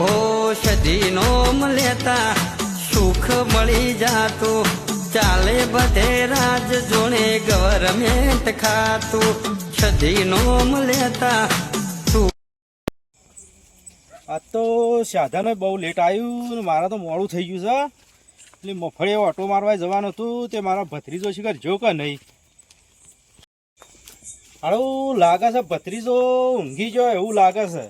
ઓ સદીનો લેતા સુખ મળી જાતું. ચાલે બધે રાજ જોણે ગવર્મેન્ટ ખાતું. સદીનો લેતા આ તો સાધન બહુ લેટ આવ્યું મારા તો મોડું થઈ ગયું છે. એટલે મફળે ઓટો મારવા જવાનું હતું તે મારા ભત્રીજો શિખર જો કે નહીં. હારું લાગે છે ભત્રીજો ઊંઘી ગયો એવું લાગે છે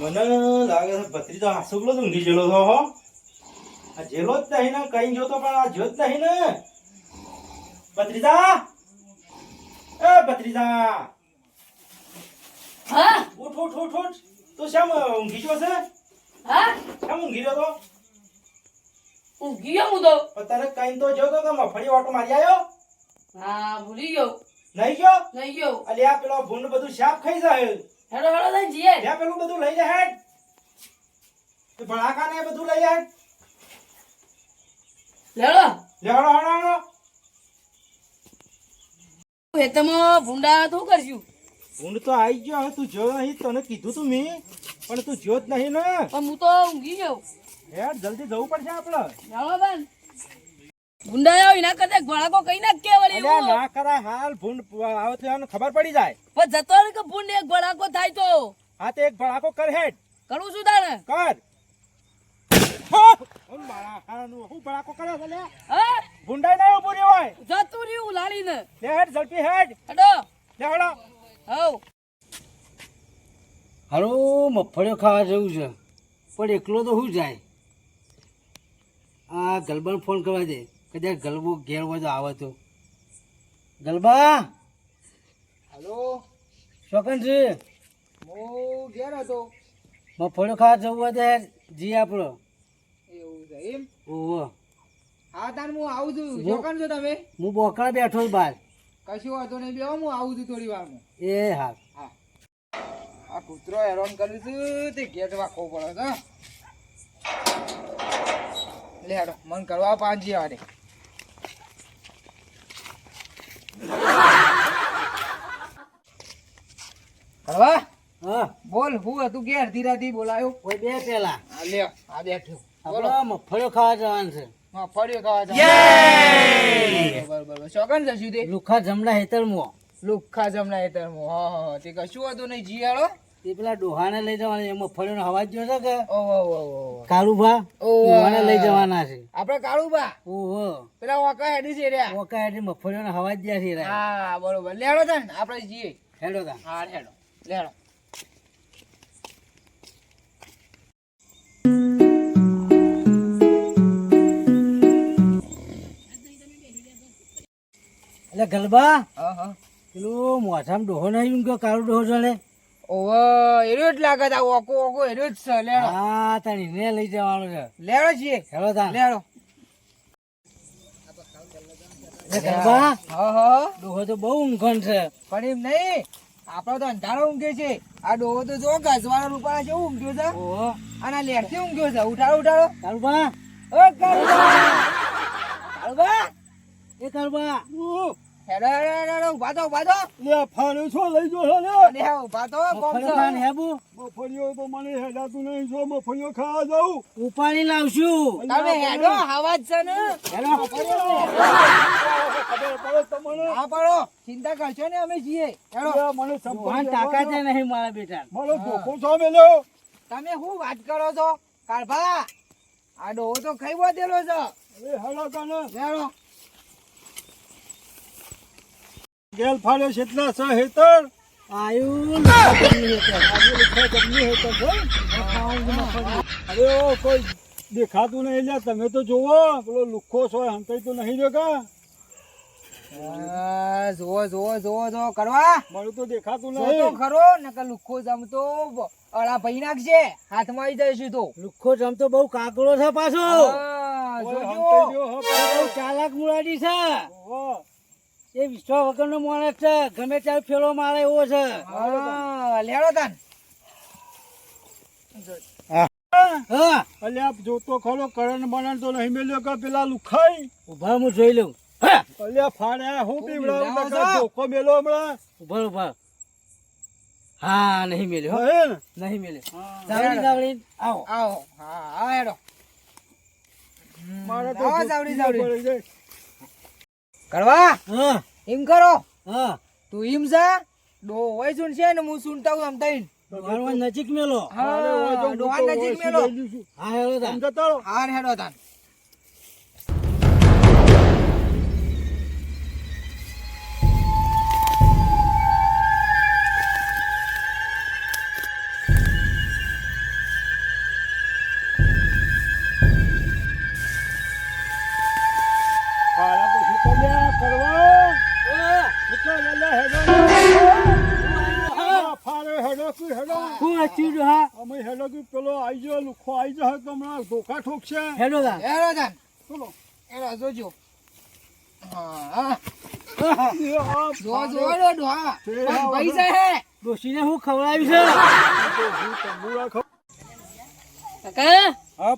મને છે ભત્રીજો આસુકલો જ ઊંઘી ગયેલો છો હો. આ જેલો જ નહીં ને કઈ જોતો પણ આ જો જ નહીં ને. ભત્રીજા! એ ભત્રીજા! હા? ઉઠ ઉઠ ઉઠ ઉઠ. તું શેમ ઊંઘી ગયો છે? હા? શેમ ઊંઘી ગયો તો? ઊંઘી ગયો હું તો. પણ તને કઈ તો જો તો મફળી ઓટો મારી આવ્યો હા ભૂલી ગયો. નહીં ગયો? નહીં ગયો. અલ્યા પેલો ભૂંડ બધું શાપ ખાઈ જાય. હેડો હેડો લઈ જઈએ લે પેલું બધું લઈ લે હેડ. તે ને બધું લઈ ભૂંડા શું કરશું? તો આવી ગયો હવે તું જો નહીં તને કીધું તું મેં. પણ તું જો જ નહીં ને. પણ હું તો ઊંઘી યાર જલ્દી જવું પડશે આપણે. હેડો બેન. ભૂંડા આવ્યો એના કરતા કઈ ના કે વળી અલ્યા ના કરાય હાલ ભૂંડ આવે થયો ખબર પડી જાય. પણ જતો રહે કે ભૂંડ એક ભડાકો થાય તો? હા તો એક ભડાકો કર હેડ. કરું છું તારે કર હો! ઓમ બાળા, હાનું હું ભડાકો કર્યો છે લે હા ભૂંડાઈ ઉભું રહ્યું હોય. જતું રહ્યું લાડીને લે હેડ ઝડપી હેડ. હેડો. લે હળો હવ. હાલો મફળીઓ ખાવા જવું છે. પણ એકલો તો શું જાય? આ ગલબાને ફોન કરવા દે. કદાચ ગલબો ઘેર હોય તો આવે તો. ગલબા? હલો. શોકન છે હું ઘેર હતો. મફળીઓ ખાવા જવું હોય તો જી આપણો એમ? ઓહો. હા તાન હું આવું છું. હું- છો તમે? હું બોકડા બેઠો છું બહાર કશું વાંધો નહીં બેહો હું આવું છું થોડી વારમાં. એ હા. આ કૂતરો હેરાન કર્યું છું તે ગેટ વાખવો પડે છે લે હેડો મન કરવા પાંચી વાડે હળવા? હા. બોલ હું હતું ઘેર ધીરાથી બોલાયો. કોઈ બે પેલા. આ લે આ બેઠું. આપણે મગફળીઓ ખાવા જવાનું છે. ફળ્યો ખાવા જાવ બરોબર બરોબર ચોકન જશું લુખા જમણા હેતરમાં લુખ્ખા જમણા હેતરમાં હા હા તે કશું હતું નહીં જીયાળો? એ પેલા ડોહાને લઈ જવાના છે મગફળીનો હવા જ જોશે કે? ઓહો કાળુભા. ડોહાને લઈ જવાના છે. આપણે કાળુબા ઓહો. પેલા વાકા હેડી છે રે ઓકા હેઠી મગફળીઓનો હવા જ્યાં છે રે. હા બરોબર. લેડો તન આપણે જઈએ. હેડો તા હા હેડો લેડો. એટલે ગલબા? પેલું મોઢામાં ડોહો નહીં કે કાળો ડોહો ચાલે ઓહો એરો જ લાગે તા ઓકો ઓકો એરો જ છે લેડો. હા તારી ને લઈ જવાનો છે. લેડો છીએ. હેલો તા. લેડો. ગલબા? ડોહો તો બહુ ઊંઘણ છે. પણ એમ નહીં આપણો તો અંધારો ઊંઘે છે. આ ડોહો તો જો ગજવાળા રૂપાળા જેવું ઊંઘ્યો છે. ઓહો. અને લેડથી ઊંઘ્યો છે. ઉઠાડો ઉઠાડો. ગલબા? ઓ ગલબા! કાળુબા એ કાળુબા હેડો હેડો હેડો હેડો ઊભા થો ઊભા થો લે ફાળ્યો છો લઈ જો લે અને ઊભા થો કોમ મગફળીઓ હેબુ? મફળીઓ તો મને હેડાતું નહીં જો મફળીઓ ખાવા જાઉં. ઉપાડી લાવશું. તમે હેડો હવા જ છે ને. હેડો. ખબર તમને? હા પડો. ચિંતા કરશો ને અમે છીએ. હેડો. મને ડોહાને તાકાત છે. નહીં મારા બેટા. મારો છો મેલ્યો તમે શું વાત કરો છો? કાળભા આ ડોહો તો ખાઈ દેલો છે. એ હેડા કાને. હેડો. ગેલ ફાળ્યો છે એટલા છે હેતર? આયુ અરે ઓ કોઈ દેખાતું નહીં લ્યા તમે તો જોવો પેલો લુખ્ખો છો હંતાઈ તો નહીં દેખા જોવો જોવો જોવો જોવો કરવા. મારું તો દેખાતું નહીં. ખરો નકર લુખો જમતો અળા ભાઈ નાખશે હાથમાં આવી જઈશું તો લુખો જમતો બહુ કાકડો છે પાછો. ચાલાક મુરાડી છે. એ વિશ્વા વગરનો માણસ છે. ગમે ત્યારે ફેરો મારે એવો છે. લેડો તાન. અલ્યા જોતો ખરો કરણ બરણ તો નહીં મેલ્યો કે પેલા લુખાઈ? ઊભા હું જોઈ લઉં. અલ્યા ફાડ્યા હું પીવડાવું છો? ધોકો મેલો હમણાં? ઊભા ઊભા. હા નહીં મેલ્યો. હો. હે ને? નહીં મેલ્યો. ચાવડી ચાવડી આવો. આવો. હા હા હેડો. મારે તો ચાવડી ચાવડી પડી જાય. કરવા? હા. એમ કરો. હા. તું એમ જા. ડો હોય સુન છે ને હું સુનતા હું આમ તઈને નજીક મેલો. હા નજીક મેલો. હા હેડો તાન ધોકા છે? હેલો દા હેલો દા બોલો. એરા જોજો. હા જો જો ડોહા પૈસા હે. ડોશીને હું છે. કાકા? હા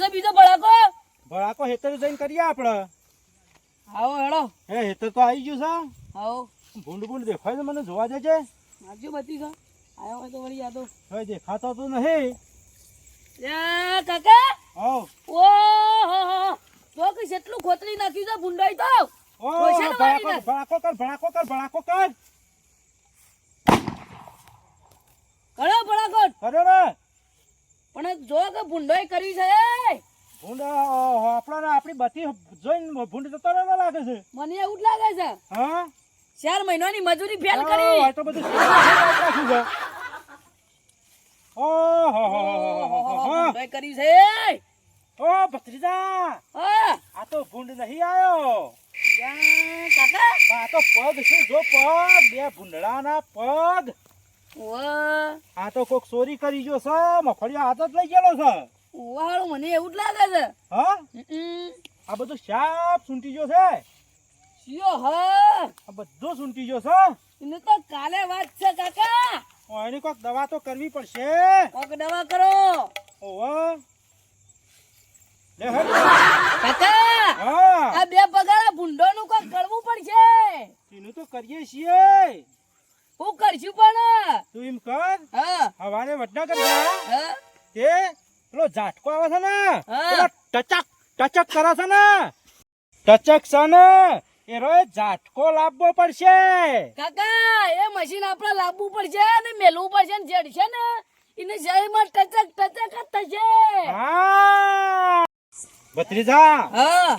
છે બીજો બળાકો ભળાકો હેતર જઈને કરીએ આપણે. આવો હેડો હે હેતર તો આવી ગયું છે. આવો. ભૂંડ ભૂંડ દેખાય છે મને જોવા જજે નાખજો બત્તી કા આયો તો વળી યાદો હવે દેખાતો તો નહીં. કાકા? ઓ હો હો તો કે કેટલું ખોતરી નાખ્યું છે ભૂંડાઈ તો? ઓ પૈસા તો ભડાકો કર ભડાકો કર ભડાકો કર કરો. બળાકોટ કર્યો ને. પણ જો કે ભૂંડોઈ કરી છે ભૂંડ આપણી બધી જોઈને ભૂંડ જતો રહેવા લાગે છે. મને એવું જ લાગે છે. હા? ચાર મહિનાની મજૂરી ફેલ કરી. તો બધું ઓહો હો હો કરી છે. ઓ ભત્રીજા. આ તો ભૂંડ નહીં આવ્યો. કાકા. આ તો પગ છે જો પગ. બે ભૂંડડાના પગ. આ તો કોક ચોરી કરી ગયો છે મફળિયા હાથ જ લઈ ગયેલો છે. વાળું મને એવું જ લાગે છે. હા. આ બધું સાપ સૂંટી ગયો છે? શિયો હા. આ બધો સૂંટી ગયો છે? એને તો કાલે વાત છે કાકા. ઓ, એની કોક દવા તો કરવી પડશે. કોક દવા કરો. ઓહો. લે. કાકા હા. આ બે પગારા ભૂંડો નું કોક કરવું પડશે. એનું તો કરીએ છીએ. હું કરશું પણ. તું એમ કર. હા. હવાને વટના કર હા. તે પેલો ઝાટકો આવે છે ને પેલો ટચક ટચક કરે છે ને. ટચક છે ને. એનો ઝાટકો લાવવો પડશે. કાકા એ મશીન આપણે લાવવું પડશે અને મેલવું પડશે ને જેડશે ને એને જયમાં ટચક ટચક જ થશે. હા. ભત્રીજા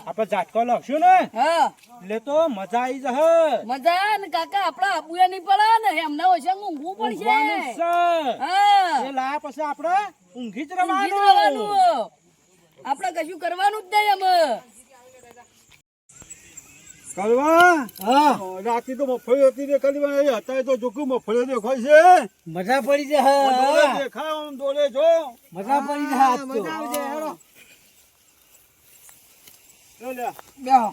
આપણે ઝાટકો લાવશું ને? હા. એટલે તો મજા આવી જશે. મજા ને કાકા આપડા આબુએ નહીં પડે ને એમના ઓછા ઊંઘવું પડશે. એ લાયા પછી આપણે ઊંઘી જ રહેવાનું. આપણે કશું કરવાનું જ નહીં અમે કરવા હા. તો મફળી હતી ને કદી અત્યારે તો જોખું મફળી દેખાય છે. મજા પડી છે હા. દેખાય આમ ડોલે જો. મજા પડી જાય આજ તો. મજા આવજે હેડો. લે લે. બેહો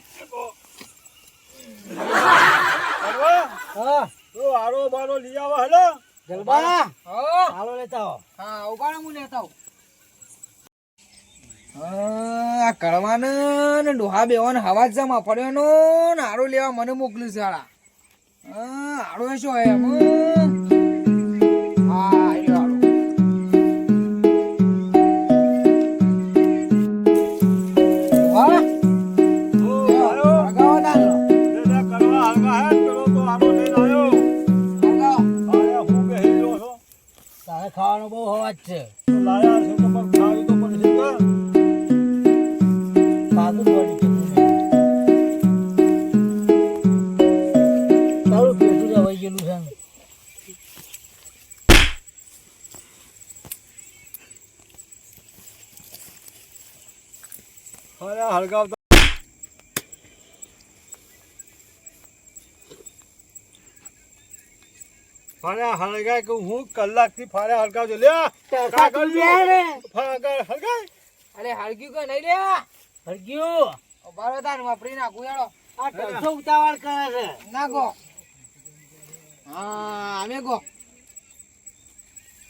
કરવા હા. તો આરો બારો લઈ આવો હેલો જલબા. હા. હાલો લેતા આવો. હા ઉપાડો હું લેતા આવું. આ કળવાને ને ડોહા બેવાને હવા જ જમા પડ્યો ને હારો લેવા મને મોકલ્યું છે હાડા હા શું હોય એમ. હા આયો. હારો ડોહા, ઓ બેહો, અરે હળગાવ ફાળ્યા હળગાય કે હું કલાકથી ફાળ્યા હળગાવજો લે કાગળ લે ફાળા હળગાય. અરે હળગ્યું કે નહીં લે હળગ્યું. રહો તાન વાપરી નાખું યાડો આ ટરસો ઉતાવળ કરે છે. નાખો. હા આવે ગો.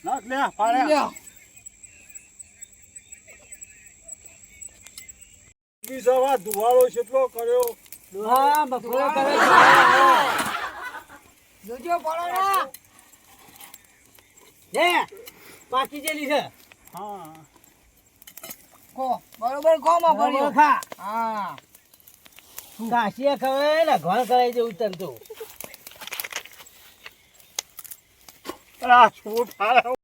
નાખ લે લ્યો. સવા ધુવાળો કેટલો કર્યો? હા મફળો કરે છે. જોજો પડોડા લે પાકી જેલી છે. હા. કો બરોબર કો માં ભર્યો ખા. હા. કાશીએ ખવે ને ઘણ કરાઈ જેવું તન તો. આ ફાડે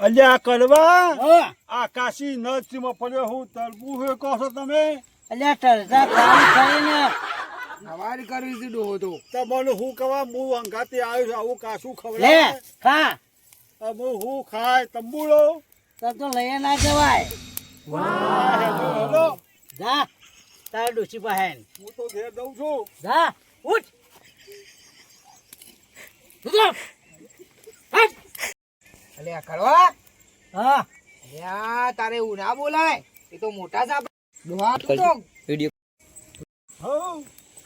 અલ્યા કરવા હા. આકાશી નચમાં પડ્યો હું તરબું હે કહો છો તમે? અલ્યા તરજા કામ કરીને. સવારી કરવી દીધું હતું તો. તમને હું કવા હું અંગાતે આવ્યો છું આવું કાશું લે ખવડાવે ખા અમે હું ખાય તંબુડો? તો તો લઈ ના જવાય. હેલો. જા તાર ડોસી પાસે. હું તો ઘેર દઉં છું. જા ઉઠ. અલ્યા કરવા હા. અલ્યા તારે એવું ના બોલાય. એ તો મોટા સાપ દોહા તું તો વિડિયો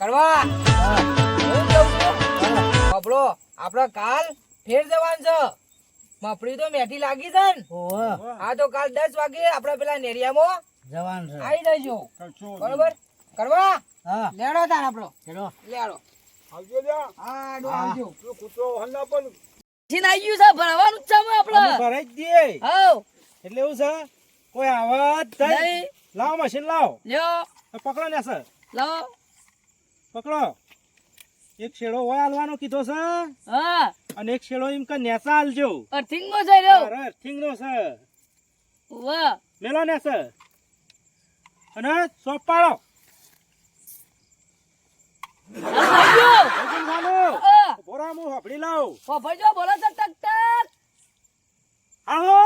કરવા. બાપડો આપણે કાલ ફેર જવાનું છે. મફળી તો મેઠી લાગી છે ને. હા તો કાલ દસ વાગે આપણે પેલા નેરિયામાં જવાનું છે. આવી જજો. બરોબર? કરવા? હા. લેડો તાર આપણો લેડો. આવજો લ્યા. હા આવજો. કૂતરો હલ્લા પણ. ગયું છે ભરવાનું છે આપણે. ભરાઈ જ હાઉ હવ. એટલે એવું છે કોઈ આવાજ થાય? લાવો મશીન લાવો. લ્યો. પકડો ને સર. લાવો. પકડો. એક શેડો હોય હાલવાનો કીધો છે. હા. અને એક શેડો એમ કે નેસા હાલજો. અર્થિંગમાં જઈ રહ્યો. અરે થીંગ નો છે. વાહ મેલો ને સર. અને સોપ લાવ. બોલો ટક ટક. આહો.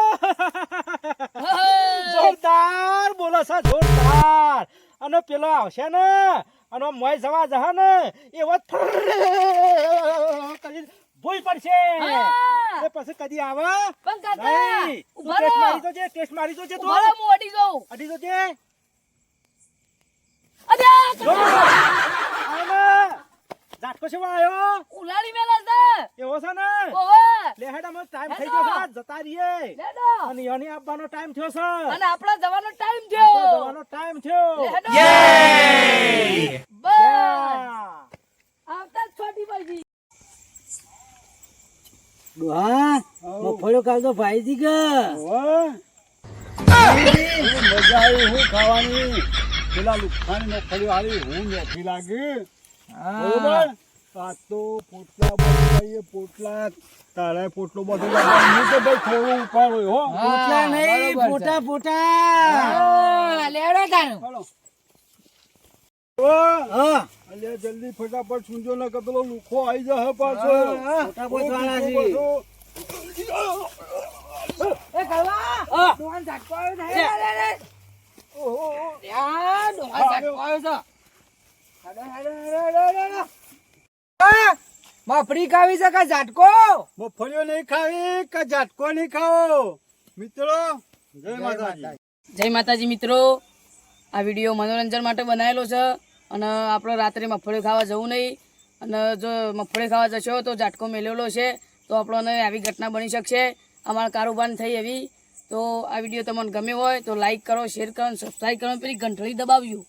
જોરદાર બોલો છે જોરદાર. અને પેલો આવશે ને અને મોય જવા જહા ને એવો કરી ભૂલ પડશે. એ પછી કદી આવે? પણ કાકા ઊભા રહો. મારી તો છે ટેસ્ટ મારી તો છે તું. ઊભા હું અડી જાઉં. અડી તો છે અરે જો આવો ને ઝાટકો છે આવ્યો ઉલાડી મેલા છે. એવો છે ને? ઓવે લે હેડ અમે ટાઈમ થઈ ગયો છે જતા રહીએ. લેડો અને યની આપવાનો ટાઈમ થયો છે. અને આપણા જવાનો ટાઈમ થયો. જવાનો ટાઈમ થયો. યે! બસ. આવતા છોટી બાજી. ડોહા મફળો કાલ તો ભાઈ દી કે. ઓવે. મજા આવી હું ખાવાની. પેલા લુખાની મગફળી આવી હું નોખી લાગી. બરોબર? આ તો પોટલા બનાવીએ પોટલા તારે પોટલો બધો હું તો ભાઈ થોડું ઉપાડો હો. પોટલા નહીં પોટા પોટા લેડો તારું. અલ્યા જલ્દી ફટાફટ સુંજો ને કે લુખો આવી જશે પાછો. છે. એ. કરવા ડોહાન ઝાટકો છે. આવ્યો છે. મફળી ખાવી છે કે ઝાટકો? મફરીઓ નહીં ખાવી કે ઝાટકો નહીં ખાવો? મિત્રો જય માતાજી. જય માતાજી મિત્રો. આ વીડિયો મનોરંજન માટે બનાવેલો છે અને આપણે રાત્રે મગફળી ખાવા જવું નહીં. અને જો મગફળી ખાવા જશો તો ઝાટકો મેલેલો છે તો આપણને આવી ઘટના બની શકશે. અમારા કારોબાર થઈ એવી. તો આ વીડિયો તમને ગમ્યો હોય તો લાઇક કરો શેર કરો સબસ્ક્રાઈબ કરો પેલી ઘંટડી દબાવ્યું